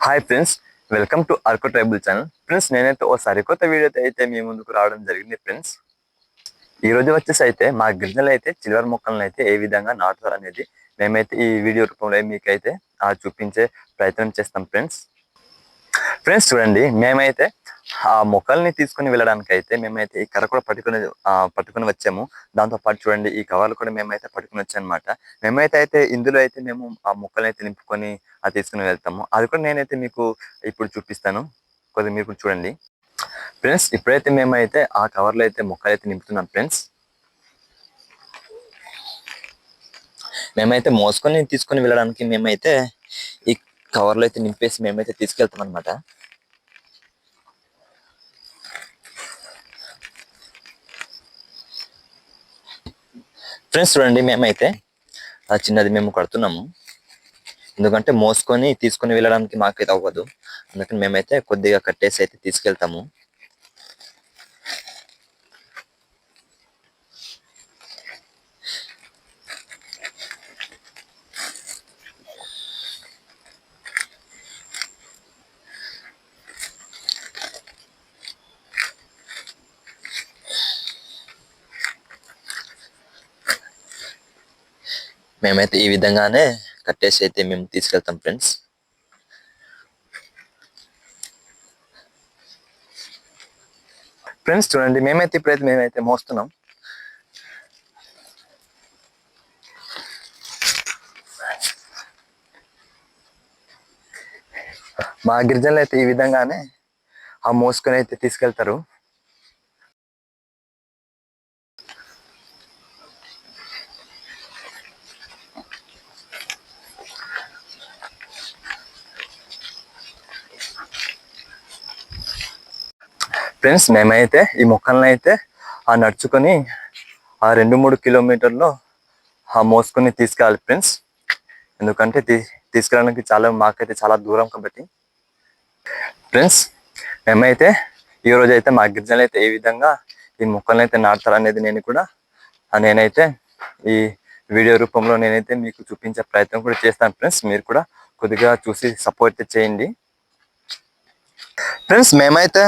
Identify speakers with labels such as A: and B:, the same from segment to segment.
A: Hi friends welcome to Arko tribal channel friends నేనైతే ఓ సరికొత్త వీడియోతో అయితే మీ ముందుకు రావడం జరిగింది ఫ్రెండ్స్ ఈ రోజు వచ్చేసి అయితే మా గిరిజనలు అయితే చిల్వర్ మొక్కలను అయితే ఏ విధంగా నాటుతారు అనేది మేమైతే ఈ వీడియో రూపంలో మీకైతే ఆ చూపించే ప్రయత్నం చేస్తాం ఫ్రెండ్స్ ఫ్రెండ్స్ చూడండి మేమైతే ఆ మొక్కల్ని తీసుకుని వెళ్ళడానికి అయితే మేమైతే ఈ కర్ర కూడా పట్టుకుని పట్టుకుని వచ్చాము. దాంతో పాటు చూడండి ఈ కవర్లు కూడా మేమైతే పట్టుకుని వచ్చాం అనమాట మేమైతే అయితే ఇందులో అయితే మేము ఆ మొక్కల్ని అయితే నింపుకొని అది తీసుకుని వెళ్తాము. అది కూడా నేనైతే మీకు ఇప్పుడు చూపిస్తాను. కొద్దిగా మీరు కూడా చూడండి. ఫ్రెండ్స్ ఇప్పుడైతే మేమైతే ఆ కవర్లో అయితే మొక్కలు అయితే నింపుతున్నాం ఫ్రెండ్స్. మేమైతే మోసుకొని తీసుకొని వెళ్ళడానికి మేమైతే ఈ కవర్లో అయితే నింపేసి మేమైతే తీసుకెళ్తాం అనమాట ఫ్రెండ్స్ చూడండి మేమైతే. ఆ చిన్నది మేము కడుతున్నాము. ఎందుకంటే మోసుకొని తీసుకొని వెళ్ళడానికి మాకైతే అవ్వదు. అందుకని మేమైతే కొద్దిగా కట్టేసి అయితే తీసుకెళ్తాము. మేమైతే ఈ విధంగానే కట్టేసి అయితే మేము తీసుకెళ్తాం ఫ్రెండ్స్. ఫ్రెండ్స్ చూడండి మేమైతే ఇప్పుడైతే మేమైతే మోస్తున్నాం. మా గిరిజనులు అయితే ఈ విధంగానే ఆ మోసుకొని అయితే తీసుకెళ్తారు. ఫ్రెండ్స్ మేమైతే ఈ మొక్కలను అయితే ఆ నడుచుకొని ఆ రెండు మూడు కిలోమీటర్లు ఆ మోసుకొని తీసుకెళ్ళాలి ఫ్రెండ్స్. ఎందుకంటే తీ తీసుకెళ్ళడానికి చాలా మాకైతే చాలా దూరం కాబట్టి. ఫ్రెండ్స్ మేమైతే ఈ రోజు అయితే మా గిరిజనులు అయితే ఏ విధంగా ఈ మొక్కలను అయితే నాటుతారు అనేది నేను కూడా నేనైతే ఈ వీడియో రూపంలో నేనైతే మీకు చూపించే ప్రయత్నం కూడా చేస్తాను ఫ్రెండ్స్. మీరు కూడా కొద్దిగా చూసి సపోర్ట్ చేయండి. ఫ్రెండ్స్ మేమైతే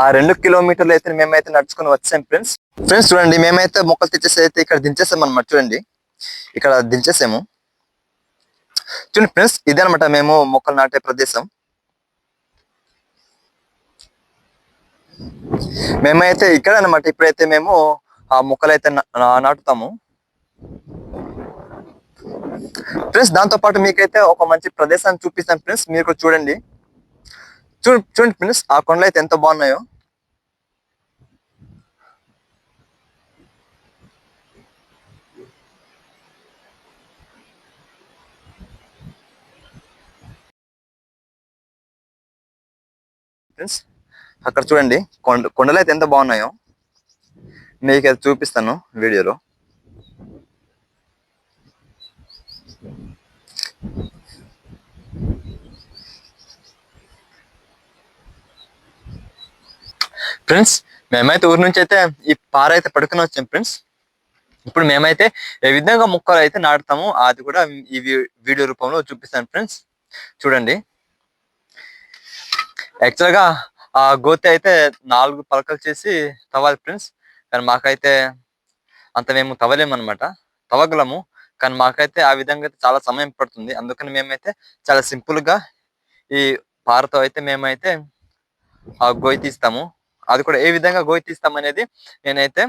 A: ఆ రెండు కిలోమీటర్లు అయితే మేమైతే నడుచుకుని వచ్చాం ఫ్రెండ్స్. ఫ్రెండ్స్ చూడండి మేమైతే మొక్కలు తెచ్చేసి అయితే ఇక్కడ దించేసాం అనమాట చూడండి. ఇక్కడ దించేసాము. చూడండి ఫ్రెండ్స్ ఇదే అనమాట మేము మొక్కలు నాటే ప్రదేశం. మేమైతే ఇక్కడ అనమాట ఇప్పుడైతే మేము ఆ మొక్కలు అయితే నాటుతాము. ఫ్రెండ్స్ దాంతో పాటు మీకైతే ఒక మంచి ప్రదేశాన్ని చూపిస్తాను ఫ్రెండ్స్ మీరు కూడా చూడండి. చూడండి చూడండి ఫ్రెండ్స్ ఆ కొండలు అయితే ఎంత బాగున్నాయో. ఫ్రెండ్స్ అక్కడ చూడండి కొండ కొండలు అయితే ఎంత బాగున్నాయో. మీకు అది చూపిస్తాను వీడియోలో. ఫ్రెండ్స్ మేమైతే ఊరి నుంచి అయితే ఈ పార అయితే పడుకుని వచ్చాం ఫ్రెండ్స్. ఇప్పుడు మేమైతే ఏ విధంగా మొక్కలు అయితే నాటుతాము అది కూడా ఈ వీడియో రూపంలో చూపిస్తాను ఫ్రెండ్స్. చూడండి. యాక్చువల్గా ఆ గోతి అయితే నాలుగు పలకలు చేసి తవ్వాలి ఫ్రెండ్స్. కానీ మాకైతే అంత మేము తవ్వలేము అనమాట తవ్వగలము. కానీ మాకైతే ఆ విధంగా అయితే చాలా సమయం పడుతుంది. అందుకని మేమైతే చాలా సింపుల్గా ఈ పారతో అయితే మేమైతే ఆ గోయి తీస్తాము. అది కూడా ఏ విధంగా గోయి తీస్తాం అనేది నేనైతే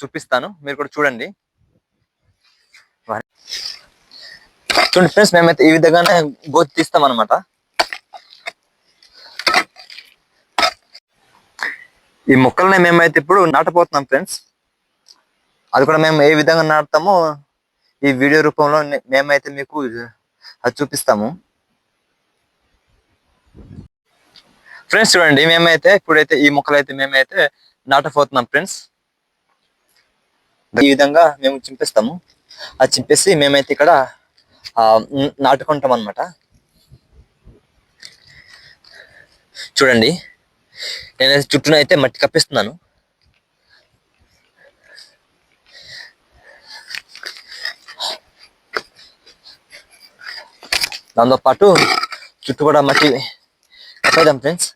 A: చూపిస్తాను. మీరు కూడా చూడండి. చూడండి ఫ్రెండ్స్ మేమైతే ఈ విధంగానే గోతి తీస్తాం అనమాట ఈ మొక్కల్ని మేమైతే ఇప్పుడు నాటపోతున్నాం ఫ్రెండ్స్. అది కూడా మేము ఏ విధంగా నాటుతామో ఈ వీడియో రూపంలో మేమైతే మీకు అది చూపిస్తాము. ఫ్రెండ్స్ చూడండి మేమైతే ఇప్పుడైతే ఈ మొక్కలు అయితే మేమైతే నాటపోతున్నాం ఫ్రెండ్స్ ఈ విధంగా మేము చింపేస్తాము. అది చింపేసి మేమైతే ఇక్కడ నాటుకుంటాం అనమాట చూడండి నేనైతే చుట్టూనైతే అయితే మట్టి కప్పిస్తున్నాను. దాంతో పాటు చుట్టూ కూడా మట్టి కప్పేద్దాం ఫ్రెండ్స్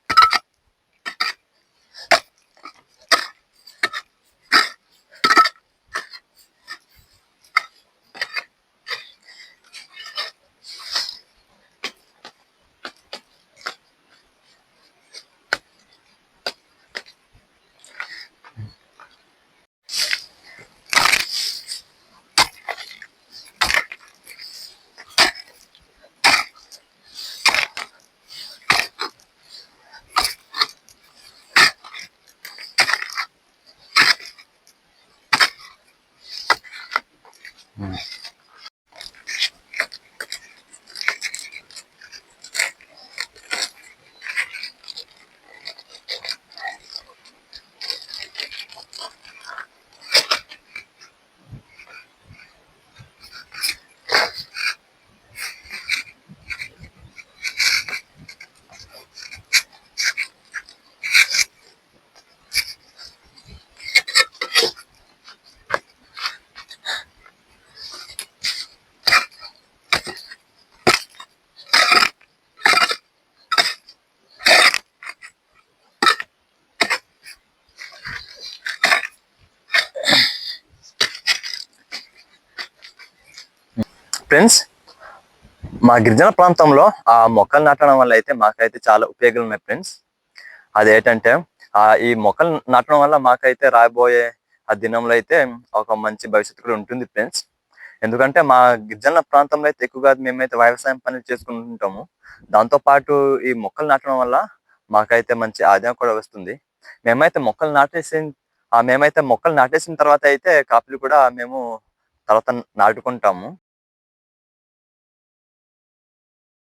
A: 嗯。ఫ్రెండ్స్ మా గిరిజన ప్రాంతంలో ఆ మొక్కలు నాటడం వల్ల అయితే మాకైతే చాలా ఉపయోగాలు ఉన్నాయి ఫ్రెండ్స్. అదేంటంటే ఆ ఈ మొక్కలు నాటడం వల్ల మాకైతే రాబోయే ఆ దినంలో అయితే ఒక మంచి భవిష్యత్తు కూడా ఉంటుంది ఫ్రెండ్స్. ఎందుకంటే మా గిరిజన ప్రాంతంలో అయితే ఎక్కువగా మేమైతే వ్యవసాయం పనులు చేసుకుంటుంటాము. దాంతో పాటు ఈ మొక్కలు నాటడం వల్ల మాకైతే మంచి ఆదాయం కూడా వస్తుంది. మేమైతే మొక్కలు నాటేసి మేమైతే మొక్కలు నాటేసిన తర్వాత అయితే కాపులు కూడా మేము తర్వాత నాటుకుంటాము.